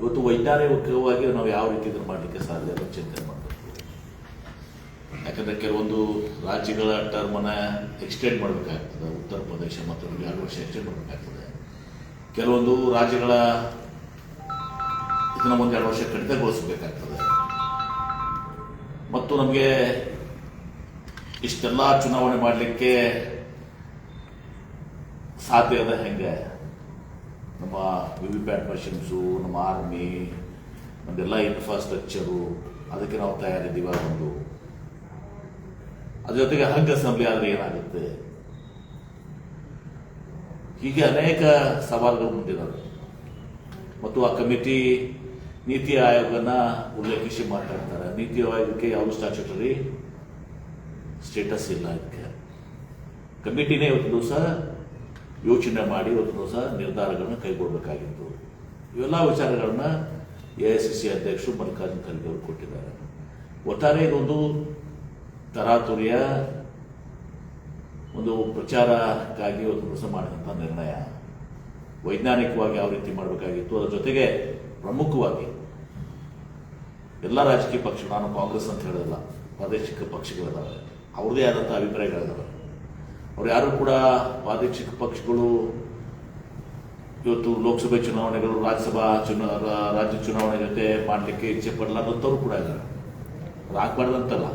ಇವತ್ತು ವೈಜ್ಞಾನಿಕವಾಗಿ ನಾವು ಯಾವ ರೀತಿ ಇದನ್ನು ಮಾಡಲಿಕ್ಕೆ ಸಾಧ್ಯ ಅನ್ನೋ ಚಿಂತನೆ ಮಾಡಬೇಕು. ಯಾಕಂದರೆ ಕೆಲವೊಂದು ರಾಜ್ಯಗಳ ಟರ್ಮನ್ನ ಎಕ್ಸ್ಟೆಂಡ್ ಮಾಡಬೇಕಾಗ್ತದೆ, ಉತ್ತರ ಪ್ರದೇಶ ಮತ್ತು ಎರಡು ವರ್ಷ ಎಕ್ಸ್ಟೆಂಡ್ ಮಾಡಬೇಕಾಗ್ತದೆ. ಕೆಲವೊಂದು ರಾಜ್ಯಗಳ ಇದನ್ನ ಒಂದು ಎರಡು ವರ್ಷ ಕಡಿತಗೊಳಿಸಬೇಕಾಗ್ತದೆ. ಮತ್ತು ನಮಗೆ ಇಷ್ಟೆಲ್ಲ ಚುನಾವಣೆ ಮಾಡಲಿಕ್ಕೆ ಸಾಧ್ಯ ಅದ ಹೆಂಗೆ? ನಮ್ಮ ವಿ ಪ್ಯಾಟ್ ಮಷಿನ್ಸು, ನಮ್ಮ ಆರ್ಮಿ, ನಮ್ದೆಲ್ಲ ಇನ್ಫ್ರಾಸ್ಟ್ರಕ್ಚರು ಅದಕ್ಕೆ ನಾವು ತಯಾರಿದ್ದೀವ ಒಂದು. ಅದ್ರ ಜೊತೆಗೆ ಹಗ್ ಅಸೆಂಬ್ಲಿ ಆದರೆ ಏನಾಗುತ್ತೆ? ಹೀಗೆ ಅನೇಕ ಸವಾಲುಗಳು ಮುಂದಿದ್ದಾವೆ ಮತ್ತು ಆ ಕಮಿಟಿ, ನೀತಿ ಆಯೋಗನ ಉಲ್ಲೇಖಿಸಿ ಮಾತಾಡ್ತಾರೆ ನೀತಿ ಆಯೋಗಕ್ಕೆ ಯಾವುದು ಸ್ಟ್ಯಾಚ್ಯೂಟರಿ ಸ್ಟೇಟಸ್ ಇಲ್ಲ ಇದಕ್ಕೆ. ಕಮಿಟಿನೇ ಇವತ್ತು ದಿವಸ ಯೋಚನೆ ಮಾಡಿ ಇವತ್ತು ಹೊಸ ನಿರ್ಧಾರಗಳನ್ನು ಕೈಗೊಳ್ಳಬೇಕಾಗಿತ್ತು ಇವೆಲ್ಲ ವಿಚಾರಗಳನ್ನ ಎ ಐ ಸಿ ಸಿ ಅಧ್ಯಕ್ಷರು ಮಲ್ಲಿಕಾರ್ಜುನ ಖರ್ಗೆ ಅವರು ಕೊಟ್ಟಿದ್ದಾರೆ. ಒಟ್ಟಾರೆ ಇದೊಂದು ತರಾತುರಿಯ ಒಂದು ಪ್ರಚಾರಕ್ಕಾಗಿ ಒಂದು ಹೊಸ ಮಾಡಿದಂಥ ನಿರ್ಣಯ. ವೈಜ್ಞಾನಿಕವಾಗಿ ಯಾವ ರೀತಿ ಮಾಡಬೇಕಾಗಿತ್ತು, ಅದರ ಜೊತೆಗೆ ಪ್ರಮುಖವಾಗಿ ಎಲ್ಲ ರಾಜಕೀಯ ಪಕ್ಷ ನಾನು ಕಾಂಗ್ರೆಸ್ ಅಂತ ಹೇಳೋದಿಲ್ಲ, ಪ್ರಾದೇಶಿಕ ಪಕ್ಷಗಳಿದ್ದಾವೆ ಅವ್ರದೇ ಆದಂಥ ಅಭಿಪ್ರಾಯಗಳಿದ್ದಾವೆ ಅವ್ರು ಯಾರು ಕೂಡ ಪ್ರಾದೇಶಿಕ ಪಕ್ಷಗಳು, ಇವತ್ತು ಲೋಕಸಭೆ ಚುನಾವಣೆಗಳು, ರಾಜ್ಯಸಭಾ ಚುನಾ ರಾಜ್ಯ ಚುನಾವಣೆ ಜೊತೆ ಮಾಡಲಿಕ್ಕೆ ಇಚ್ಛೆ ಪಡಲಾರ್ದಂಥವ್ರು ಕೂಡ ಇದ್ದಾರೆ. ಅದು ಆಗ್ಬಾರ್ದಂತಲ್ಲ.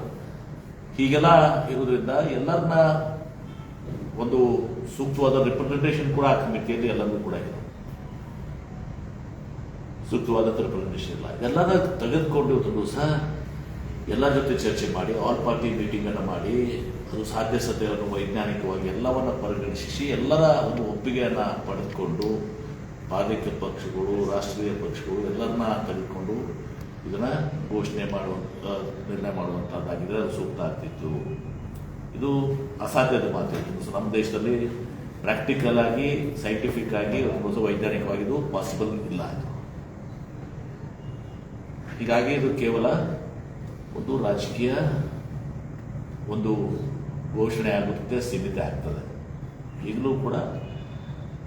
ಹೀಗೆಲ್ಲ ಇರೋದ್ರಿಂದ ಎಲ್ಲರನ್ನ ಒಂದು ಸೂಕ್ತವಾದ ರೆಪ್ರೆಸೆಂಟೇಷನ್ ಕೂಡ ಆ ಕಮಿಟಿಯಲ್ಲಿ ಕೂಡ ಇದೆ. ಸೂಕ್ತವಾದ ರೆಪ್ರೆಸೆಂಟೇಷನ್ ಇಲ್ಲ. ಎಲ್ಲರ ತೆಗೆದುಕೊಂಡು ಇವತ್ತು ದಿವಸ ಎಲ್ಲ ಜೊತೆ ಚರ್ಚೆ ಮಾಡಿ ಆಲ್ ಪಾರ್ಟಿ ಮೀಟಿಂಗ್ ಅನ್ನು ಮಾಡಿ, ಅದು ಸಾಧ್ಯ ಸಾಧ್ಯತೆಯನ್ನು ವೈಜ್ಞಾನಿಕವಾಗಿ ಎಲ್ಲವನ್ನ ಪರಿಗಣಿಸಿ, ಎಲ್ಲರ ಒಂದು ಒಪ್ಪಿಗೆಯನ್ನು ಪಡೆದುಕೊಂಡು ಪಾಲಿಕೆ ಪಕ್ಷಗಳು, ರಾಷ್ಟ್ರೀಯ ಪಕ್ಷಗಳು ಎಲ್ಲರನ್ನ ತೆಗೆದುಕೊಂಡು ಇದನ್ನ ಘೋಷಣೆ ಮಾಡುವಂಥ ನಿರ್ಣಯ ಮಾಡುವಂಥದ್ದಾಗಿದೆ ಅದು ಸೂಕ್ತ ಆಗ್ತಿತ್ತು. ಇದು ಅಸಾಧ್ಯದ ಮಾತು. ನಮ್ಮ ದೇಶದಲ್ಲಿ ಪ್ರಾಕ್ಟಿಕಲ್ ಆಗಿ ಸೈಂಟಿಫಿಕ್ ಆಗಿ ಹೊಸ ವೈಜ್ಞಾನಿಕವಾಗಿ ಇದು ಪಾಸಿಬಲ್ ಇಲ್ಲ. ಹೀಗಾಗಿ ಇದು ಕೇವಲ ಒಂದು ರಾಜಕೀಯ ಒಂದು ಘೋಷಣೆ ಆಗುತ್ತೆ, ಸೀಮಿತ ಆಗ್ತದೆ. ಈಗಲೂ ಕೂಡ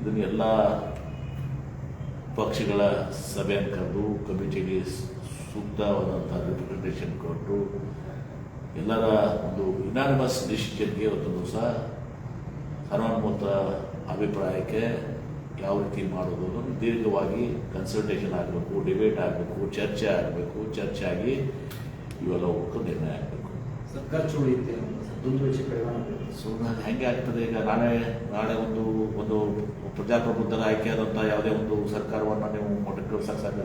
ಇದನ್ನು ಎಲ್ಲ ಪಕ್ಷಗಳ ಸಭೆಯನ್ನು ಕರೆದು, ಕಮಿಟಿಗೆ ಸೂಕ್ತವಾದಂಥ ರೆಪ್ರೆಸೆಂಟೇಷನ್ ಕೊಟ್ಟು, ಎಲ್ಲರ ಒಂದು ಇನಾನಿಮಸ್ ಡಿಸಿಷನ್ಗೆ ಒಂದು ದಿವಸ ಸರ್ವಾನುಮತ ಅಭಿಪ್ರಾಯಕ್ಕೆ ಯಾವ ರೀತಿ ಮಾಡೋದು ಅನ್ನೋದು ದೀರ್ಘವಾಗಿ ಕನ್ಸಲ್ಟೇಷನ್ ಆಗಬೇಕು ಡಿಬೇಟ್ ಆಗಬೇಕು, ಚರ್ಚೆ ಆಗಬೇಕು ಚರ್ಚೆ ಆಗಿ ಇವೆಲ್ಲ ಹೋಗ್ಬೇಕು ನಿರ್ಣಯ ಆಗಬೇಕು ಖರ್ಚು ಉಳಿಯುತ್ತೆ ದುಂದು ವೆಚ್ಚ ಕಡಿಮೆ ಆಗಬೇಕು. ಸೊ ನಾನು ಹೆಂಗೆ ಆಗ್ತದೆ? ಈಗ ನಾಳೆ ನಾಳೆ ಒಂದು ಒಂದು ಪ್ರಜಾಪ್ರಭುತ್ವದ ಆದಂಥ ಯಾವುದೇ ಒಂದು ಸರ್ಕಾರವನ್ನು ನೀವು ಮೊಟಕುಗೊಳಿಸಕ್ಕೆ ಸಾಧ್ಯ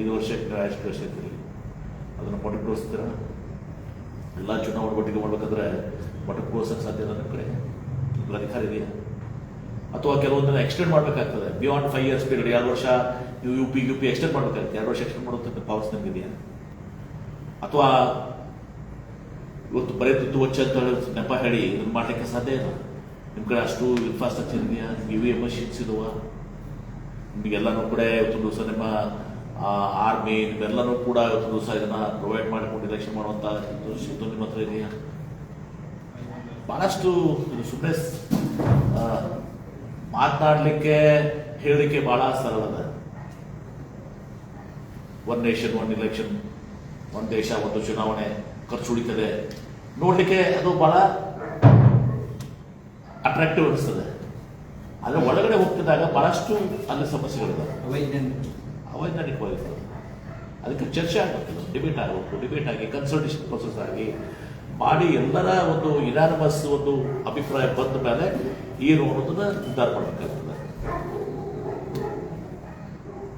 ಐದು ವರ್ಷಕ್ಕೆ ಎಷ್ಟು ವರ್ಷ ಇದ್ರಿ ಅದನ್ನು ಮೊಟಕುಗೊಳಿಸ್ತೀರ ಎಲ್ಲ ಚುನಾವಣೆ ಒಟ್ಟಿಗೆ ಮಾಡ್ಬೇಕಾದ್ರೆ ಮೊಟಕುಗೊಳಿಸಕ್ಕೆ ಸಾಧ್ಯ ನಮ್ಮ ಕಡೆ ಅಧಿಕಾರ ಇದೆಯಾ? ಅಥವಾ ಕೆಲವೊಂದನ್ನು ಎಕ್ಸ್ಟೆಂಡ್ ಮಾಡಬೇಕಾಗ್ತದೆ. ಬಿಯಾಂಡ್ ಫೈವ್ ಇಯರ್ಸ್ ಪೀರಿಯಡ್ ಎರಡು ವರ್ಷ ನೀವು U P U P extend ಮಾಡಬೇಕಾಗುತ್ತೆ. ಎರಡು ವರ್ಷ ಎಕ್ಸ್ಟೆಂಡ್ ಮಾಡುವಂಥ ನಿಮಗಿದೆಯಾ ಅಥವಾ ಇವತ್ತು ಬರೀ ತುತ್ತು ವಚ್ಚ ಅಂತ ಹೇಳಿ ನೆಪ ಹೇಳಿ ಇದನ್ನ ಮಾಡಲಿಕ್ಕೆ ಸಾಧ್ಯ ಇಲ್ಲ. ನಿಮ್ಮ ಕಡೆ ಅಷ್ಟು ಇನ್ಫ್ರಾಸ್ಟ್ರಕ್ಚರ್ ಇದೆಯಾ? ಯು ವಿ ಮಷಿನ್ಸ್ ಇದಾವ? ನಿಮಗೆಲ್ಲನೂ ಕೂಡ ಇವತ್ತು ದಿವಸ ನಿಮ್ಮ ಆರ್ಮಿ ನಿಮ್ಮೆಲ್ಲನೂ ಕೂಡ ಇವತ್ತು ದಿವಸ ಇದನ್ನ ಪ್ರೊವೈಡ್ ಮಾಡಿಕೊಂಡು ಇಲೆಕ್ಷನ್ ಮಾಡುವಂತ ಇದು ನಿಮ್ಮ ಹತ್ರ ಇದೆಯಾ? ಬಹಳಷ್ಟು ಇದು ಮಾತನಾಡಲಿಕ್ಕೆ ಹೇಳಲಿಕ್ಕೆ ಬಹಳ ಸರಳ ಅದ ಒನ್ ನೇಷನ್ ಒನ್ ಇಲೆಕ್ಷನ್ ಒಂದು ದೇಶ ಒಂದು ಚುನಾವಣೆ ಖರ್ಚು ಉಳಿತದೆ ನೋಡಲಿಕ್ಕೆ ಅದು ಬಹಳ ಅಟ್ರಾಕ್ಟಿವ್ ಅನಿಸ್ತದೆ. ಆದರೆ ಒಳಗಡೆ ಹೋಗ್ತಿದ್ದಾಗ ಬಹಳಷ್ಟು ಅಲ್ಲಿ ಸಮಸ್ಯೆಗಳಿದ್ದಾವೆ ಅವೈಜ್ಞಾನಿಕ ಅವೈಜ್ಞಾನಿಕವಾಗಿರ್ತದೆ ಅದಕ್ಕೆ ಚರ್ಚೆ ಆಗಬೇಕು ಡಿಬೇಟ್ ಆಗಬೇಕು. ಡಿಬೇಟ್ ಆಗಿ ಕನ್ಸಲ್ಟೇಷನ್ ಪ್ರೊಸೆಸ್ ಆಗಿ ಮಾಡಿ ಎಲ್ಲರ ಒಂದು ಇನಾನಮಸ್ ಒಂದು ಅಭಿಪ್ರಾಯ ಬಂದ ಮೇಲೆ ಏನು ಅನ್ನೋದನ್ನ ನಿರ್ಧಾರ ಮಾಡಬೇಕಾಗ್ತದೆ.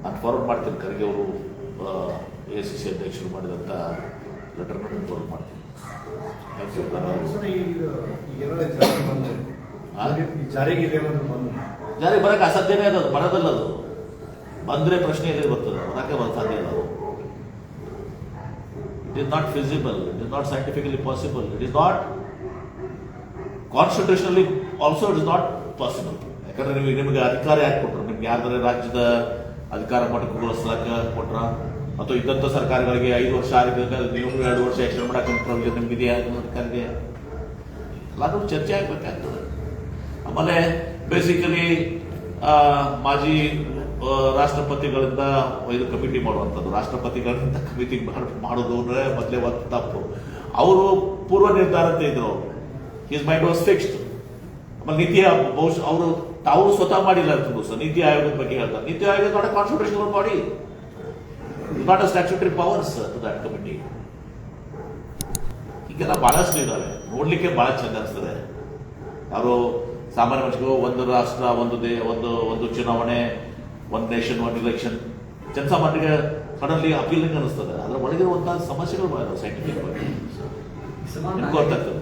ನಾನು ಫಾರ್ವರ್ಡ್ ಮಾಡ್ತೀನಿ ಖರ್ಗೆ ಅವರು. ಎ ಸಿ ಸಿ ಅಧ್ಯಕ್ಷರು ಮಾಡಿದಂಥ ಲೆಟರ್ನ ಫಾರ್ವರ್ಡ್ ಮಾಡ್ತೀನಿ. ಥ್ಯಾಂಕ್ ಯು ಜಾರಿಗೆ ಬರಕ್ಕೆ ಅಸಾಧ್ಯನೇ ಅದು ಬರೋದಲ್ಲ ಅದು. ಬಂದರೆ ಪ್ರಶ್ನೆ ಎಲ್ಲಿ ಬರ್ತದೆ ಬರೋಕೆ ಬರ ಸಾಧ್ಯ ಇಲ್ಲ ಅದು. It is not feasible it is not scientifically possible it is not constitutionally also it is not possible ಯಾಕಂದ್ರೆ ನಿಮಗೆ ನಿಮಗೆ ಅಧಿಕಾರ ಯಾಕೆ ಕೊಟ್ಟರು ನಿಮ್ಗೆ ಯಾವ್ದಾರ ರಾಜ್ಯದ ಅಧಿಕಾರ ಮೊಟಕುಗೊಳಿಸ್ಲಾಕ ಕೊಟ್ರ? ಅಥವಾ ಇದ್ದಂಥ ಸರ್ಕಾರಗಳಿಗೆ ಐದು ವರ್ಷ ಆಗಿದ್ದಾಗ ನೀವು ಎರಡು ವರ್ಷ ಎಕ್ಸ್ಟೆಂಡ್ ಮಾಡೋಕೆ ಪ್ರೊವಿಷನ್ ನಿಮ್ಗೆ ಇದೆಯಾ ಎಲ್ಲರೂ ಚರ್ಚೆ ಆಗಬೇಕಾಗ್ತದೆ ಆಮೇಲೆ ಬೇಸಿಕಲಿ ಮಾಜಿ ರಾಷ್ಟ್ರಪತಿಗಳಿಂದ ಇದು ಕಮಿಟಿ ಮಾಡುವಂಥದ್ದು. ರಾಷ್ಟ್ರಪತಿಗಳಿಂದ ಕಮಿಟಿ ಮಾಡೋದು ಅಂದರೆ ಮೊದಲೇ ಒಂದು ತಪ್ಪು. ಅವರು ಪೂರ್ವ ನಿರ್ಧಾರತೆ ಇದ್ರು. ಈಸ್ ಮೈಂಡ್ ವಾಸ್ ಫಿಕ್ಸ್ಡ್ ಆಮೇಲೆ ನೀತಿ ಬಹುಶಃ ಅವರು ತಾವು ಸ್ವತಃ ಮಾಡಿಲ್ಲ ಅಂತ ಸರ್ ನೀತಿ ಆಯೋಗದ ಬಗ್ಗೆ ಹೇಳ್ತಾರೆ. ನೀತಿ ಆಯೋಗ ದೊಡ್ಡ constitutional body not a statutory powers to that committee ಈಗೆಲ್ಲ ಬಹಳಷ್ಟು ಇದಾವೆ. ನೋಡ್ಲಿಕ್ಕೆ ಬಹಳ ಚಂದ ಅನಿಸ್ತದೆ. ಯಾರು ಸಾಮಾನ್ಯ ಮನುಷ್ಯರು ಒಂದು ರಾಷ್ಟ್ರ ಒಂದು ದೇ ಒಂದು ಒಂದು ಚುನಾವಣೆ ಒಂದು ನೇಷನ್ ಒಂದು ಇಲೆಕ್ಷನ್ ಜನಸಾಮಾನ್ಯರಿಗೆ ಸಡನ್ಲಿ ಅಪೀಲಿಂಗ್ ಅನಿಸ್ತದೆ ಅದರ ಒಳಗಿರುವಂತಹ ಸಮಸ್ಯೆಗಳು ಸೈಂಟಿಫಿಕ್ ಬಗ್ಗೆ ಗೊತ್ತಾಗ್ತದೆ